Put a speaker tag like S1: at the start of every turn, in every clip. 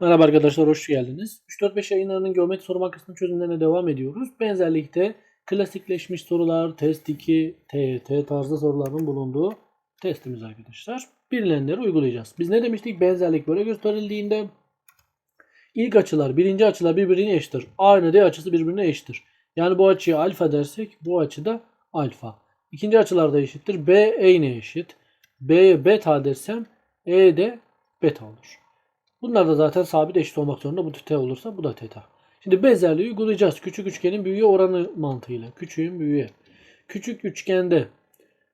S1: Merhaba arkadaşlar, hoş geldiniz. 3-4-5 yayınlarının geometri soru bankasının çözümlerine devam ediyoruz. Benzerlikte klasikleşmiş sorular, test 2, TYT tarzı soruların bulunduğu testimiz arkadaşlar. Birilenleri uygulayacağız. Biz ne demiştik? Benzerlik böyle gösterildiğinde ilk açılar, birinci açılar birbirine eşittir. A ile D açısı birbirine eşittir. Yani bu açıya alfa dersek bu açı da alfa. İkinci açılar da eşittir. B E'ne eşit. B'ye beta dersem E de beta olur. Bunlar da zaten sabit eşit olmak zorunda. Bu t olursa bu da teta. Şimdi benzerliği uygulayacağız. Küçük üçgenin büyüğe oranı mantığıyla. Küçüğün büyüğe. Küçük üçgende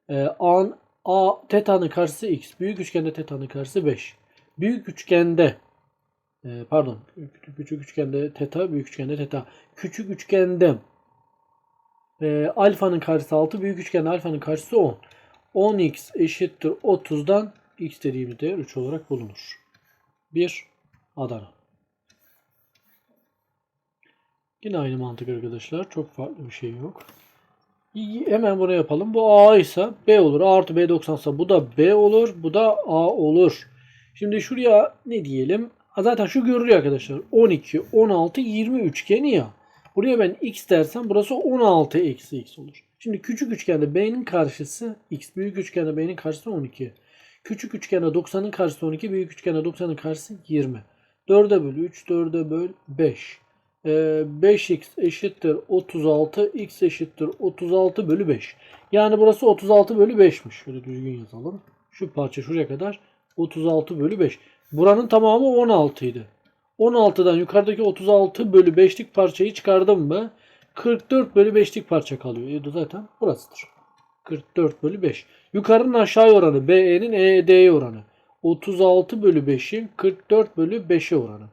S1: e, a, a teta'nın karşısı x. Büyük üçgende teta'nın karşısı 5. Büyük üçgende e, pardon küçük üçgende teta, büyük üçgende teta. Küçük üçgende e, alfanın karşısı 6, büyük üçgende alfanın karşısı 10. 10x eşittir 30'dan x dediğimiz değer 3 olarak bulunur. 1 Adana. Yine aynı mantık arkadaşlar. Çok farklı bir şey yok. Hemen bunu yapalım. Bu A ise B olur. A artı B 90 ise bu da B olur. Bu da A olur. Şimdi şuraya ne diyelim? Zaten şu görülüyor arkadaşlar. 12, 16, 20 üçgeni ya. Buraya ben x dersem burası 16 eksi x olur. Şimdi küçük üçgende B'nin karşısı x. Büyük üçgende B'nin karşısı 12. Küçük üçgende 90'ın karşısı 12. Büyük üçgende 90'ın karşısı 20. 4'e böl 3. 4'e böl 5. Ee, 5x eşittir 36. x eşittir 36 bölü 5. Yani burası 36 bölü 5'miş. Şöyle düzgün yazalım. Şu parça şuraya kadar 36 bölü 5. Buranın tamamı 16 idi. 16'dan yukarıdaki 36 bölü 5'lik parçayı çıkardım mı? 44 bölü 5'lik parça kalıyor. E, zaten burasıdır. 44 bölü 5. Yukarının aşağı oranı BE'nin ED'ye oranı. 36 bölü 5'in 44 bölü 5'e oranı.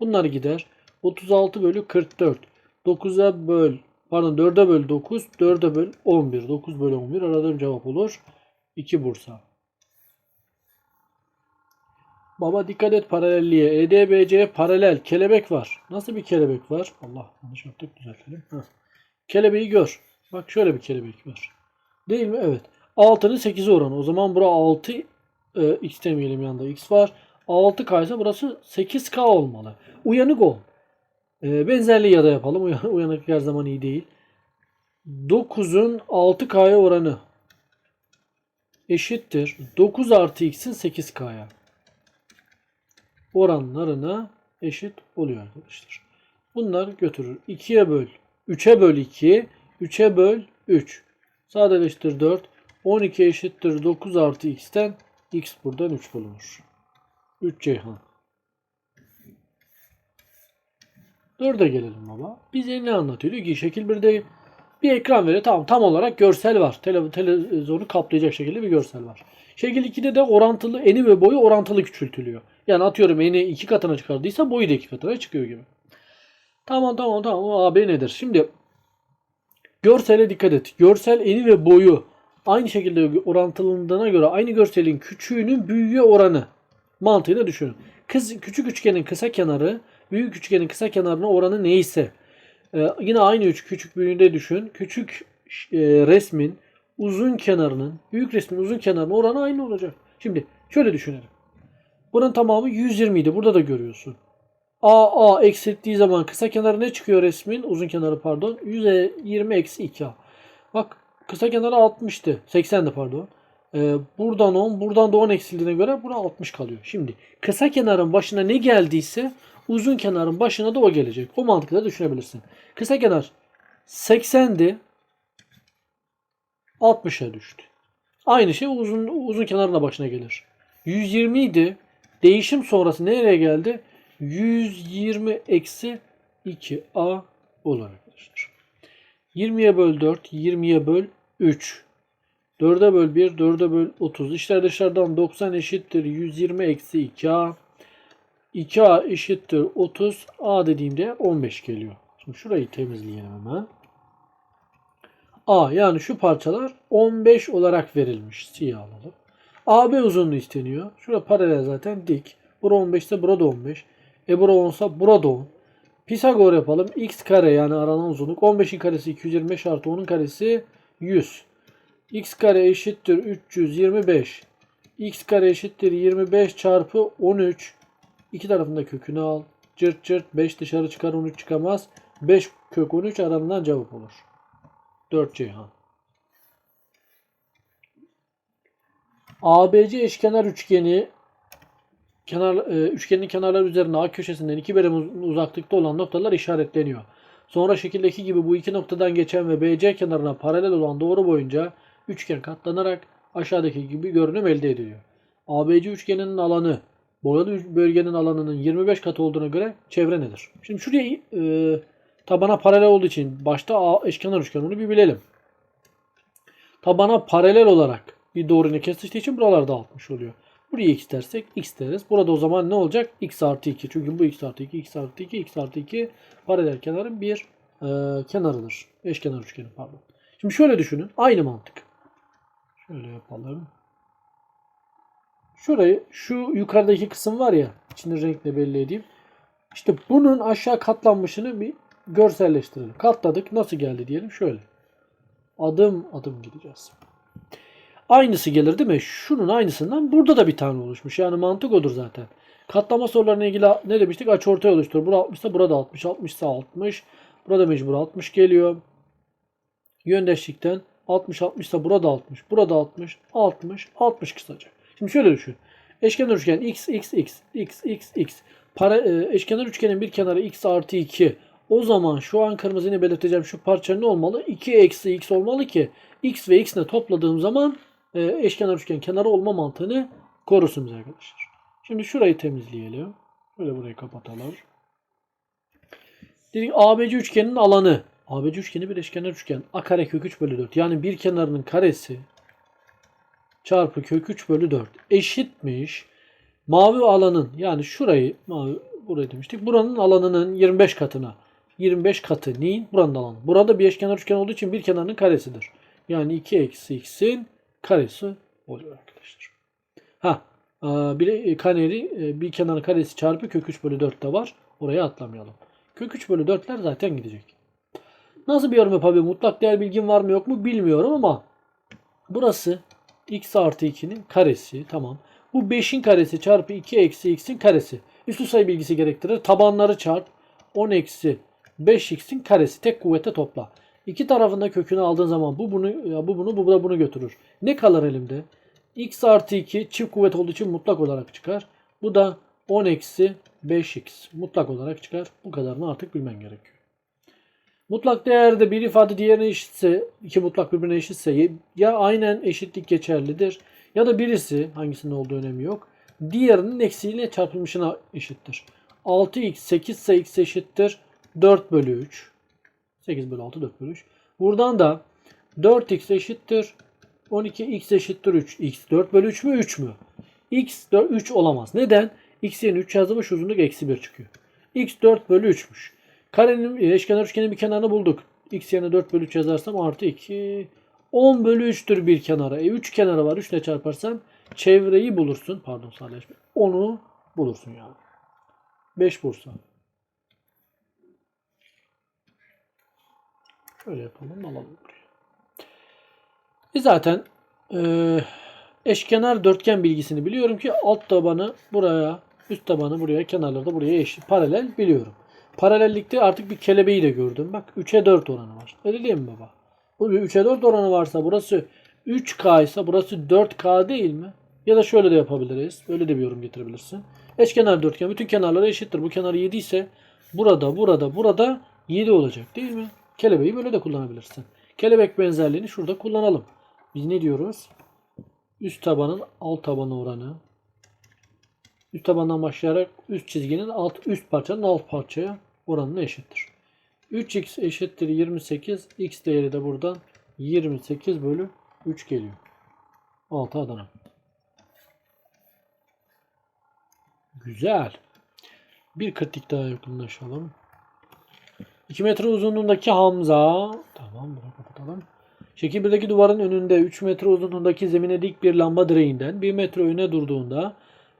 S1: Bunlar gider. 36 bölü 44. 9'a böl pardon 4'e böl 9. 4'e böl 11. 9 bölü 11 aradığım cevap olur. 2 Bursa. Baba dikkat et paralelliğe. EDBC'ye paralel kelebek var. Nasıl bir kelebek var? Allah yanlış yaptık düzeltelim. Heh. Kelebeği gör. Bak şöyle bir kelebek var. Değil mi? Evet. 6'nın 8'e oranı. O zaman bura 6 e, x demeyelim yanında x var. 6k ise burası 8k olmalı. Uyanık ol. E, benzerliği ya da yapalım. Uyan, uyanık her zaman iyi değil. 9'un 6k'ya oranı eşittir. 9 artı x'in 8k'ya oranlarına eşit oluyor arkadaşlar. Bunlar götürür. 2'ye böl. 3'e böl 2. 3'e böl 3. Sadeleştir 4. 12 eşittir 9 artı x'ten x buradan 3 bulunur. 3 Ceyhan. 4'e gelelim baba. Bize ne anlatıyor? Diyor ki şekil 1'de bir ekran veriyor. Tamam tam olarak görsel var. Tele, televizyonu kaplayacak şekilde bir görsel var. Şekil 2'de de orantılı eni ve boyu orantılı küçültülüyor. Yani atıyorum eni iki katına çıkardıysa boyu da iki katına çıkıyor gibi. Tamam tamam tamam. AB nedir? Şimdi görsele dikkat et. Görsel eni ve boyu aynı şekilde orantılandığına göre aynı görselin küçüğünün büyüğe oranı mantığıyla düşünün. Kız, küçük üçgenin kısa kenarı büyük üçgenin kısa kenarına oranı neyse ee, yine aynı üç küçük büyüğünde düşün. Küçük e, resmin uzun kenarının büyük resmin uzun kenarının oranı aynı olacak. Şimdi şöyle düşünelim. Bunun tamamı 120 idi. Burada da görüyorsun. A A eksilttiği zaman kısa kenarı ne çıkıyor resmin? Uzun kenarı pardon. 120 eksi 2A. Bak kısa kenarı 60'tı. 80'di pardon. Ee, buradan 10, buradan da 10 eksildiğine göre bura 60 kalıyor. Şimdi kısa kenarın başına ne geldiyse uzun kenarın başına da o gelecek. O mantıkla düşünebilirsin. Kısa kenar 80'di. 60'a düştü. Aynı şey uzun uzun kenarın da başına gelir. 120 idi. Değişim sonrası nereye geldi? 120 eksi 2a olur arkadaşlar. 20'ye böl 4, 20'ye böl 3. 4'e böl 1, 4'e böl 30. İşler dışarıdan 90 eşittir 120 eksi 2a. 2a eşittir 30. a dediğimde 15 geliyor. Şimdi şurayı temizleyelim hemen. a yani şu parçalar 15 olarak verilmiş. Siyah alalım. AB uzunluğu isteniyor. Şurada paralel zaten dik. Bura 15 ise burada 15. E bura 10 ise burada 10. Pisagor yapalım. X kare yani aranan uzunluk. 15'in karesi 225 artı 10'un karesi 100. X kare eşittir 325. X kare eşittir 25 çarpı 13 İki tarafında kökünü al. Cırt cırt 5 dışarı çıkar 13 çıkamaz. 5 kök 13 aranılan cevap olur. 4 Ceyhan. ABC eşkenar üçgeni kenar e, üçgenin kenarları üzerinde A köşesinden iki birim uz- uzaklıkta olan noktalar işaretleniyor. Sonra şekildeki gibi bu iki noktadan geçen ve BC kenarına paralel olan doğru boyunca üçgen katlanarak aşağıdaki gibi görünüm elde ediliyor. ABC üçgeninin alanı boyalı bölgenin alanının 25 katı olduğuna göre çevre nedir? Şimdi şuraya e, tabana paralel olduğu için başta A eşkenar üçgen bunu bir bilelim. Tabana paralel olarak bir doğruyla kesiştiği için buralar dağıtmış oluyor. Buraya x dersek x deriz. Burada o zaman ne olacak? x artı 2. Çünkü bu x artı 2, x artı 2, x artı 2 paralel kenarın bir e, kenarıdır. Eşkenar üçgenin pardon. Şimdi şöyle düşünün. Aynı mantık. Şöyle yapalım. Şurayı şu yukarıdaki kısım var ya içini renkle belli edeyim. İşte bunun aşağı katlanmışını bir görselleştirelim. Katladık. Nasıl geldi diyelim. Şöyle. Adım adım gideceğiz. Aynısı gelir değil mi? Şunun aynısından burada da bir tane oluşmuş. Yani mantık odur zaten. Katlama sorularına ilgili ne demiştik? Açıortay oluşturur. Bura 60 ise burada 60. 60 ise 60. Burada mecbur 60 geliyor. Yöndeşlikten 60 60 ise burada 60. Burada 60. 60. 60 kısaca. Şimdi şöyle düşün. Eşkenar üçgen x x x x x x. Para, e, eşkenar üçgenin bir kenarı x artı 2. O zaman şu an kırmızını belirteceğim şu parça ne olmalı? 2 eksi x olmalı ki x ve x ile topladığım zaman eşkenar üçgen kenarı olma mantığını korusun bize arkadaşlar. Şimdi şurayı temizleyelim. Böyle burayı kapatalım. Dedik ABC üçgenin alanı. ABC üçgeni bir eşkenar üçgen. A kare kök 3 bölü 4. Yani bir kenarının karesi çarpı kök 3 bölü 4 eşitmiş. Mavi alanın yani şurayı mavi burayı demiştik. Buranın alanının 25 katına. 25 katı neyin? Buranın alanı. Burada bir eşkenar üçgen olduğu için bir kenarının karesidir. Yani 2 eksi x'in karesi oluyor arkadaşlar. Ha e, bir kaneri e, bir kenarın karesi çarpı kök 3 bölü 4 de var. Oraya atlamayalım. Kök 3 bölü 4'ler zaten gidecek. Nasıl bir yorum yapabilirim? Mutlak değer bilgim var mı yok mu bilmiyorum ama burası x artı 2'nin karesi. Tamam. Bu 5'in karesi çarpı 2 eksi x'in karesi. Üslü sayı bilgisi gerektirir. Tabanları çarp 10 eksi 5x'in karesi. Tek kuvvete topla. İki tarafında kökünü aldığın zaman bu bunu ya bu bunu bu da bunu götürür. Ne kalır elimde? x artı 2 çift kuvvet olduğu için mutlak olarak çıkar. Bu da 10 eksi 5x mutlak olarak çıkar. Bu kadarını artık bilmen gerekiyor. Mutlak değerde bir ifade diğerine eşitse, iki mutlak birbirine eşitse ya aynen eşitlik geçerlidir ya da birisi hangisinin olduğu önemi yok. Diğerinin eksiğiyle çarpılmışına eşittir. 6x 8 ise x eşittir 4 bölü 3. 8 bölü 6 4 bölü 3. Buradan da 4x eşittir 12 x eşittir 3. x 4 bölü 3 mü 3 mü? x 4, 3 olamaz. Neden? x yerine 3 yazılmış uzunluk eksi 1 çıkıyor. x 4 bölü 3'müş. Karenin eşkenar üçgenin bir kenarını bulduk. x yerine 4 bölü 3 yazarsam artı 2 10 bölü 3'tür bir kenara. E 3 kenarı var. 3 ile çarparsam çevreyi bulursun. Pardon sadeleşme. Onu bulursun yani. 5 Bursa. Şöyle yapalım alalım buraya. E zaten e, eşkenar dörtgen bilgisini biliyorum ki alt tabanı buraya, üst tabanı buraya, kenarları da buraya eşit. Paralel biliyorum. Paralellikte artık bir kelebeği de gördüm. Bak 3'e 4 oranı var. Öyle değil mi baba? Bu bir 3'e 4 oranı varsa burası 3K ise burası 4K değil mi? Ya da şöyle de yapabiliriz. Böyle de bir yorum getirebilirsin. Eşkenar dörtgen bütün kenarları eşittir. Bu kenar 7 ise burada, burada, burada 7 olacak değil mi? Kelebeği böyle de kullanabilirsin. Kelebek benzerliğini şurada kullanalım. Biz ne diyoruz? Üst tabanın alt tabanı oranı. Üst tabandan başlayarak üst çizginin alt üst parçanın alt parçaya oranına eşittir. 3x eşittir 28. X değeri de buradan 28 bölü 3 geliyor. 6 Adana. Güzel. Bir kritik daha yakınlaşalım. 2 metre uzunluğundaki Hamza. Tamam bunu kapatalım. Şekil 1'deki duvarın önünde 3 metre uzunluğundaki zemine dik bir lamba direğinden 1 metre öne durduğunda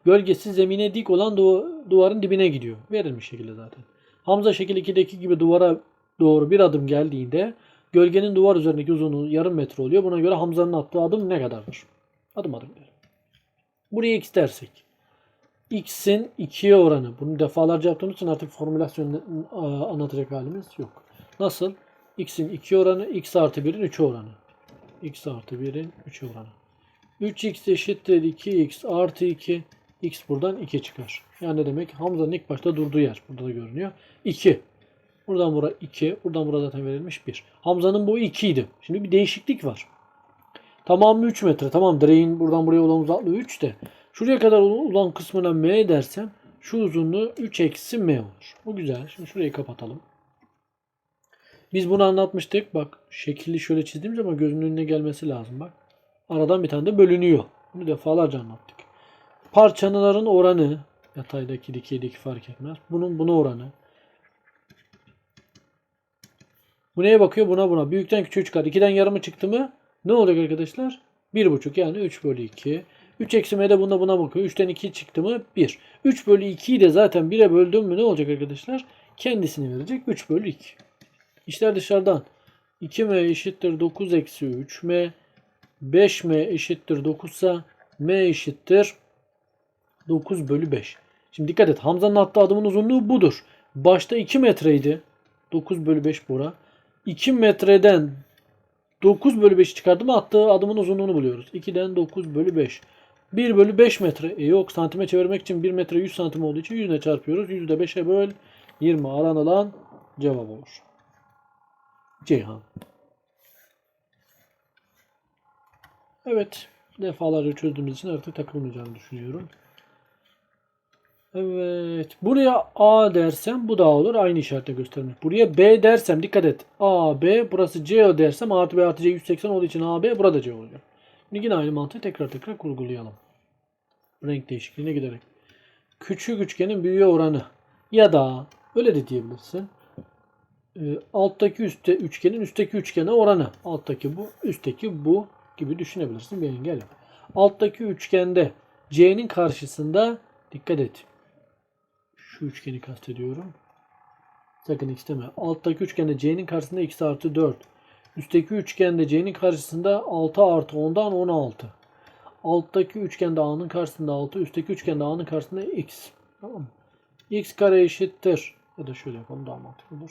S1: gölgesi zemine dik olan du- duvarın dibine gidiyor. Verilmiş şekilde zaten. Hamza şekil 2'deki gibi duvara doğru bir adım geldiğinde gölgenin duvar üzerindeki uzunluğu yarım metre oluyor. Buna göre Hamza'nın attığı adım ne kadardır? Adım adım. Buraya x dersek. X'in 2'ye oranı. Bunu defalarca yaptığımız için artık formülasyonu e, anlatacak halimiz yok. Nasıl? x'in 2 oranı, x artı 1'in 3 oranı. x artı 1'in 3 oranı. 3x eşittir 2x artı 2. x buradan 2 çıkar. Yani ne demek? Hamza'nın ilk başta durduğu yer. Burada da görünüyor. 2. Buradan buraya 2. Buradan burada zaten verilmiş 1. Hamza'nın boyu 2 idi. Şimdi bir değişiklik var. Tamamı 3 metre. Tamam direğin buradan buraya olan uzaklığı 3 de. Şuraya kadar olan kısmına m dersem şu uzunluğu 3 eksi m olur. Bu güzel. Şimdi şurayı kapatalım. Biz bunu anlatmıştık. Bak şekilli şöyle çizdiğim zaman gözünün önüne gelmesi lazım. Bak. Aradan bir tane de bölünüyor. Bunu defalarca anlattık. Parçaların oranı yataydaki dikeydeki fark etmez. Bunun buna oranı. Bu neye bakıyor? Buna buna. Büyükten küçüğe çıkar. 2'den yarımı çıktı mı ne olacak arkadaşlar? 1,5 yani 3 bölü 2. 3 eksi m de buna buna bakıyor. 3'ten 2 çıktı mı 1. 3 bölü 2'yi de zaten 1'e böldüm mü ne olacak arkadaşlar? Kendisini verecek 3 bölü 2. İşler dışarıdan. 2m eşittir 9 eksi 3m. 5m eşittir 9 ise m eşittir 9 bölü 5. Şimdi dikkat et. Hamza'nın attığı adımın uzunluğu budur. Başta 2 metreydi. 9 bölü 5 bura. 2 metreden 9 bölü 5'i çıkardım attığı adımın uzunluğunu buluyoruz. 2'den 9 bölü 5. 1 bölü 5 metre. E yok santime çevirmek için 1 metre 100 santim olduğu için 100 ile çarpıyoruz. 100 de 5'e böl. 20 aranılan cevap olur. Ceyhan. Evet. Defalarca çözdüğümüz için artık takılmayacağını düşünüyorum. Evet. Buraya A dersem bu da olur. Aynı işaretle göstermiş. Buraya B dersem dikkat et. A, B. Burası C dersem artı B artı C 180 olduğu için A, B. Burada C olacak. Şimdi yine aynı mantığı tekrar tekrar kurgulayalım. Renk değişikliğine giderek. Küçük üçgenin büyüğe oranı. Ya da öyle de diyebilirsin. Ee, alttaki üstte üçgenin üstteki üçgene oranı. Alttaki bu, üstteki bu gibi düşünebilirsin. Bir engel yok. Alttaki üçgende C'nin karşısında dikkat et. Şu üçgeni kastediyorum. Sakın x deme. Alttaki üçgende C'nin karşısında x artı 4. Üstteki üçgende C'nin karşısında 6 artı 10'dan 16. Alttaki üçgende A'nın karşısında 6. Üstteki üçgende A'nın karşısında x. Tamam mı? x kare eşittir. Ya da şöyle yapalım daha mantıklı olur.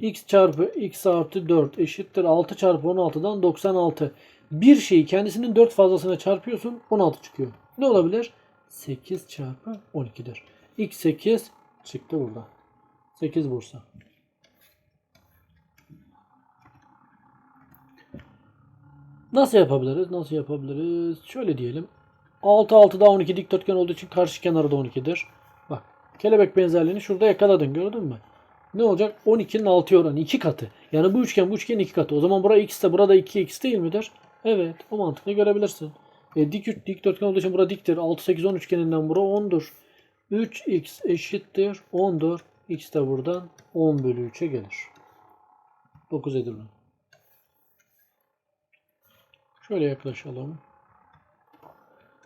S1: x çarpı x artı 4 eşittir. 6 çarpı 16'dan 96. Bir şeyi kendisinin 4 fazlasına çarpıyorsun 16 çıkıyor. Ne olabilir? 8 çarpı 12'dir. x 8 çıktı burada. 8 Bursa. Nasıl yapabiliriz? Nasıl yapabiliriz? Şöyle diyelim. 6 6 daha 12 dikdörtgen olduğu için karşı kenarı da 12'dir. Bak kelebek benzerliğini şurada yakaladın gördün mü? Ne olacak? 12'nin 6'ya oranı 2 katı. Yani bu üçgen bu üçgenin 2 katı. O zaman buraya x ise burada 2 x değil midir? Evet o mantıkla görebilirsin. E, dik, dikdörtgen olduğu için burada diktir. 6 8 10 üçgeninden bura 10'dur. 3x eşittir 10'dur. x de buradan 10 bölü 3'e gelir. 9 Edirne. Şöyle yaklaşalım.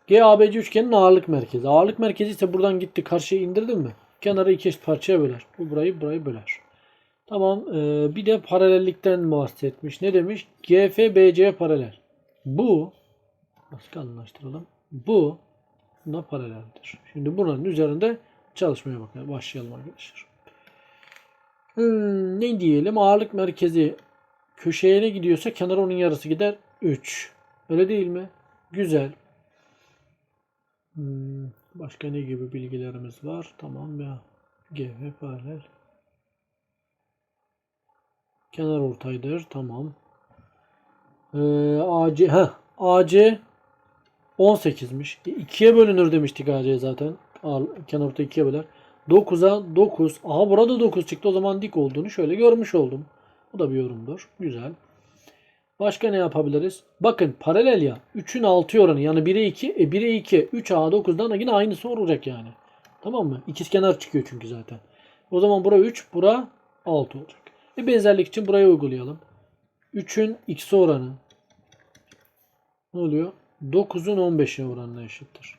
S1: GABC üçgenin ağırlık merkezi. Ağırlık merkezi ise buradan gitti karşıya indirdin mi? Kenarı iki eşit parçaya böler. Bu burayı burayı böler. Tamam. ee, bir de paralellikten bahsetmiş. Ne demiş? GF BC'ye paralel. Bu başka anlaştıralım. Bu buna paraleldir. Şimdi bunun üzerinde çalışmaya bakalım. Başlayalım arkadaşlar. Hmm, ne diyelim? Ağırlık merkezi köşeye ne gidiyorsa kenara onun yarısı gider. 3. Öyle değil mi? Güzel. Hmm, başka ne gibi bilgilerimiz var? Tamam ya. GV paralel. Kenar ortaydır. Tamam. Ee, AC ha AC 18'miş. E, 2'ye bölünür demiştik AC zaten. Al, kenar ortayı 2'ye böler. 9'a 9. Aha burada 9 çıktı. O zaman dik olduğunu şöyle görmüş oldum. Bu da bir yorumdur. Güzel. Başka ne yapabiliriz? Bakın paralel ya. 3'ün 6 oranı yani 1'e 2. E 1'e 2. 3A 9'dan da yine aynısı olacak yani. Tamam mı? İkizkenar çıkıyor çünkü zaten. O zaman bura 3, bura 6 olacak. E benzerlik için buraya uygulayalım. 3'ün x oranı ne oluyor? 9'un 15'e oranına eşittir.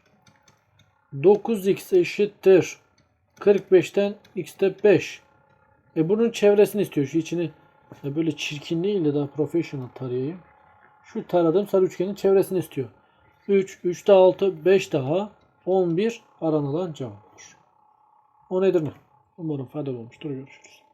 S1: 9x eşittir. 45'ten x'te 5. E bunun çevresini istiyor. Şu içini e böyle çirkin değil de daha professional tarayayım. Şu taradığım sarı üçgenin çevresini istiyor. 3, 3 daha 6, 5 daha 11, aranılan cevap olur. O nedir ne? Umarım faydalı olmuştur. Görüşürüz.